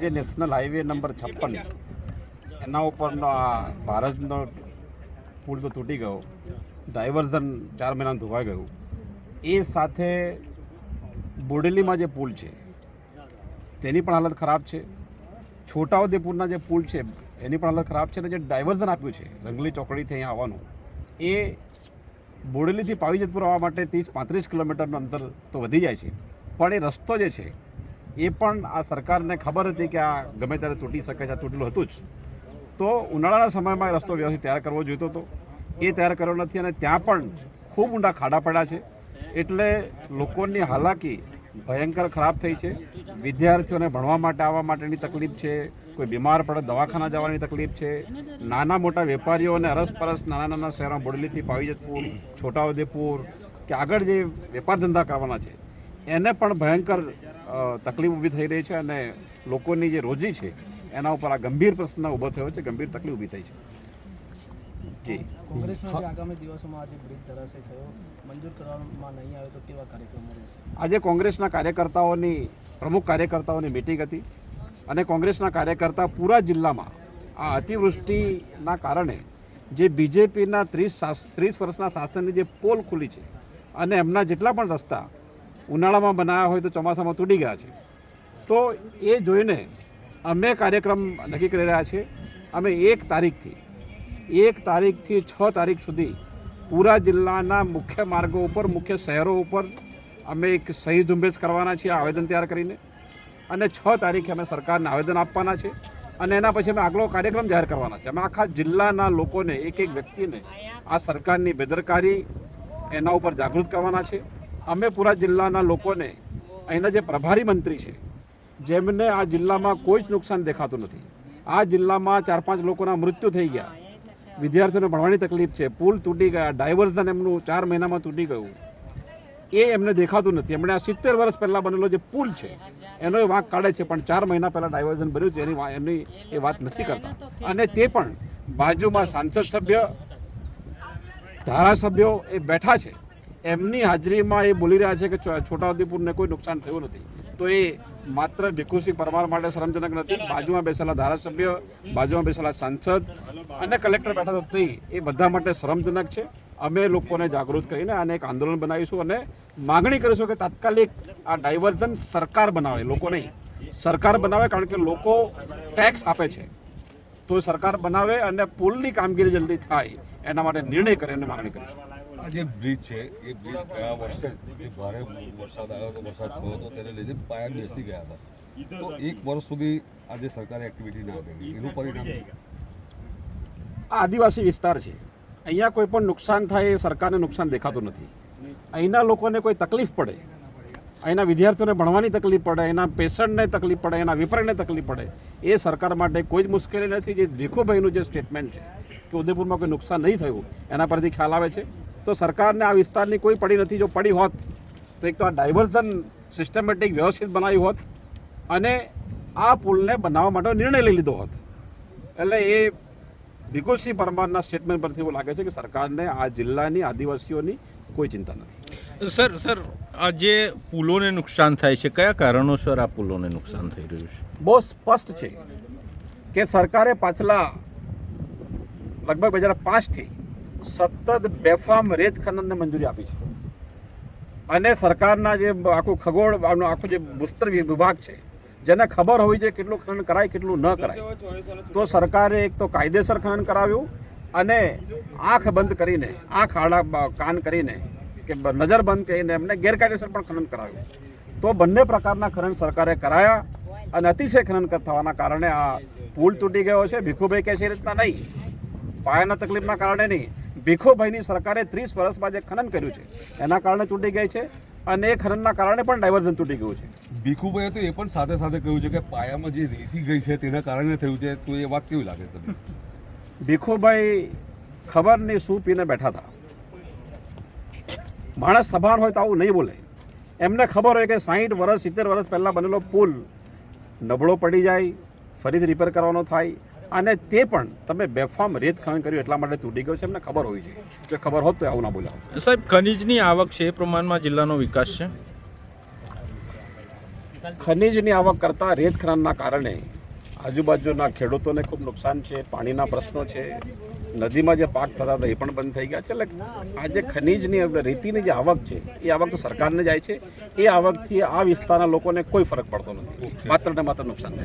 જે national highway number છપ્પન. એના ઉપરનો આ ભારતનો પુલ તો તૂટી ગયો. ડાયવર્ઝન ચાર મહિના ધોવાઈ ગયું. એ સાથે બોડેલીમાં જે પુલ છે, તેની પણ હાલત ખરાબ છે. છોટાઉદેપુરના જે પુલ છે, એની પણ હાલત ખરાબ છે અને જે ડાયવર્ઝન આપ્યું છે, રંગલી ચોકડીથી અહીંયા આવવાનું, એ બોડેલીથી પાવીજતપુર આવવા માટે ત્રીસ પાંત્રીસ કિલોમીટરનું અંતર તો વધી જાય છે. પણ એ રસ્તો જે છે એ પણ આ સરકારને ખબર હતી કે આ ગમે ત્યારે તૂટી શકે છે, આ તૂટેલું હતું જ. તો ઉનાળાના સમયમાં રસ્તો વ્યવસ્થિત તૈયાર કરવો જોઈતો હતો. એ તૈયાર કર્યો નથી અને ત્યાં પણ ખૂબ ઊંડા ખાડા પડ્યા છે. એટલે લોકોની હાલાકી ભયંકર ખરાબ થઈ છે. વિદ્યાર્થીઓને ભણવા માટે આવવા માટેની તકલીફ છે. કોઈ બીમાર પડે, દવાખાના જવાની તકલીફ છે. નાના મોટા વેપારીઓને અરસપરસ નાના નાના શહેરોમાં બોડલીથી પાવીજતપુર, છોટાઉદેપુર, કે આગળ જે વેપાર ધંધા કરવાના છે એને પણ ભયંકર તકલીફ ઊભી થઈ રહી છે અને લોકોની જે રોજી છે એના ઉપર આ ગંભીર પ્રશ્ન ઊભો થયો છે ગંભીર તકલીફ ઊભી થઈ છે. આજે કોંગ્રેસના કાર્યકર્તાઓની પ્રમુખ કાર્યકર્તાઓની મિટિંગ હતી અને કોંગ્રેસના કાર્યકર્તા પૂરા જિલ્લામાં આ અતિવૃષ્ટિના કારણે જે બીજેપીના ત્રીસ ત્રીસ વર્ષના શાસનની જે પોલ ખુલી છે અને એમના જેટલા પણ રસ્તા ઉનાળામાં બનાવ્યા હોય તો ચોમાસામાં તૂટી ગયા છે. તો એ જોઈને અમે કાર્યક્રમ નક્કી કરી રહ્યા છીએ. અમે એક તારીખથી એક તારીખથી છ તારીખ સુધી પૂરા જિલ્લાના મુખ્ય માર્ગો ઉપર, મુખ્ય શહેરો ઉપર અમે એક સહી ઝુંબેશ કરવાના છીએ, આવેદન તૈયાર કરીને. અને છ તારીખે અમે સરકારને આવેદન આપવાના છે. અને એના પછી અમે આગલો કાર્યક્રમ જાહેર કરવાના છે. અમે આખા જિલ્લાના લોકોને, એક એક વ્યક્તિને આ સરકારની બેદરકારી એના ઉપર જાગૃત કરવાના છે. અમે પૂરા જિલ્લાના લોકોને અહીંના જે પ્રભારી મંત્રી છે, જેમને આ જિલ્લામાં કોઈ જ નુકસાન દેખાતું નથી. આ જિલ્લામાં ચાર પાંચ લોકોના મૃત્યુ થઈ ગયા. વિદ્યાર્થીઓને ભણવાની તકલીફ છે, પુલ તૂટી ગયા, ડાયવર્ઝન એમનું ચાર મહિનામાં તૂટી ગયું. એ એમને દેખાતું નથી. એમણે આ સિત્તેર વર્ષ પહેલાં બનેલો જે પુલ છે, એનો એ વાંક કાઢે છે, પણ ચાર મહિના પહેલાં ડાયવર્ઝન બન્યું છે, એની એમની એ વાત નથી કરતા. અને તે પણ બાજુમાં સાંસદ સભ્ય, ધારાસભ્યો એ બેઠા છે. એમની હાજરીમાં એ બોલી રહ્યા છે કે છોટાઉદેપુરને કોઈ નુકસાન થયું નથી. તો એ માત્ર ભીખુસિંહ પરમાર માટે શરમજનક નથી. બાજુમાં બેસેલા ધારાસભ્ય, બાજુમાં બેસેલા સાંસદ અને કલેક્ટર બેઠા તો એ બધા માટે શરમજનક છે. અમે લોકોને જાગૃત કરીને આને એક આંદોલન બનાવીશું અને માગણી કરીશું કે તાત્કાલિક આ ડાયવર્ઝન સરકાર બનાવે, લોકો નહીં. સરકાર બનાવે કારણ કે લોકો ટેક્સ આપે છે. તો સરકાર બનાવે અને પુલની કામગીરી જલ્દી થાય. એના માટે નિર્ણય કરે અને માગણી કરીશું. આ જે બ્રિજ છે, એ બ્રિજ ગયા વર્ષે જે ભારે વરસાદ આવ્યો હતો, વરસાદ થયો હતો, તેને લીધે પાયા બેસી ગયા હતા. તો એક વર્ષ સુધી આજે સરકારે એક્ટિવિટી ના કરી, એનું પરિણામ આ આદિવાસી વિસ્તાર છે. અહીંયા કોઈ પણ નુકસાન થાય એ સરકારને નુકસાન દેખાતું નથી. અહીંના લોકોને કોઈ તકલીફ પડે, અહીંના વિદ્યાર્થીઓને ભણવાની તકલીફ પડે, એના પેશન્ટને તકલીફ પડે, એના વેપારીને તકલીફ પડે, એ સરકાર માટે કોઈ જ મુશ્કેલી નથી. જે ભીખુભાઈનું જે સ્ટેટમેન્ટ છે કે ઉદયપુરમાં કોઈ નુકસાન નહીં થયું, એના પરથી ખ્યાલ આવે છે. તો સરકારને આ વિસ્તારની કોઈ પડી નથી. જો પડી હોત તો એક તો આ ડાયવર્ઝન સિસ્ટમેટિક વ્યવસ્થિત બનાવ્યું હોત અને આ પુલને બનાવવા માટે નિર્ણય લઈ લીધો હોત. એટલે એ ભીખુસિંહ પરમારના સ્ટેટમેન્ટ પરથી એવું લાગે છે કે સરકારને આ જિલ્લાની આદિવાસીઓની કોઈ ચિંતા નથી. સર સર આ જે પુલોને નુકસાન થાય છે કયા કારણોસર આ પુલોને નુકસાન થઈ રહ્યું છે? બહુ સ્પષ્ટ છે કે સરકારે પાછલા લગભગ બે હજાર પાંચથી સતત બેફામ રેત ખનનને મંજૂરી આપી છે. અને સરકારના જે આખું ખગોળ આખું જે ભૂસ્તર વિભાગ છે, જેને ખબર હોવી જોઈએ કેટલું ખનન કરાય, કેટલું ન કરાય, તો સરકારે એક તો કાયદેસર ખનન કરાવ્યું અને આંખ બંધ કરીને, આંખ આડા કાન કરીને કે નજર બંધ કરીને એમને ગેરકાયદેસર પણ ખનન કરાવ્યું. તો બંને પ્રકારના ખનન સરકારે કરાયા અને અતિશય ખનન થવાના કારણે આ પુલ તૂટી ગયો છે. ભીખુભાઈ કહે છે એ રીતના નહીં. પાયાના તકલીફના કારણે નહીં. ભીખુભાઈની સરકારે ત્રીસ વર્ષ બાદ જે ખનન કર્યું છે એના કારણે તૂટી ગઈ છે અને એ ખનનના કારણે પણ ડાયવર્ઝન તૂટી ગયું છે. ભીખુભાઈએ તો એ પણ સાથે સાથે કહ્યું છે કે પાયામાં જે રેતી ગઈ છે તેના કારણે થયું છે. તો એ વાત કેવી લાગે તમને? ભીખુભાઈ ખબર નહીં શું પીને બેઠા હતા. માણસ સભાન હોય તો આવું નહીં બોલે. એમને ખબર હોય કે સાહીઠ વર્ષ સિત્તેર વર્ષ પહેલાં બનેલો પુલ નબળો પડી જાય ફરીથી રિપેર કરવાનો થાય અને તે પણ તમે બેફામ રેત ખનન કર્યું એટલા માટે તૂટી ગયો છે એમને ખબર હોય છે જો ખબર હોત તો આવું ના બોલાવો સાહેબ ખનીજની આવક છે એ પ્રમાણમાં જિલ્લાનો વિકાસ છે? ખનીજની આવક કરતાં રેત ખનનના કારણે આજુબાજુના ખેડૂતોને ખૂબ નુકસાન છે પાણીના પ્રશ્નો છે નદીમાં જે પાક થતા હતા એ પણ બંધ થઈ ગયા છે. એટલે આ જે ખનીજની રેતીની જે આવક છે એ આવક તો સરકારને જાય છે. એ આવકથી આ વિસ્તારના લોકોને કોઈ ફરક પડતો નથી. માત્ર ને માત્ર નુકસાન થાય.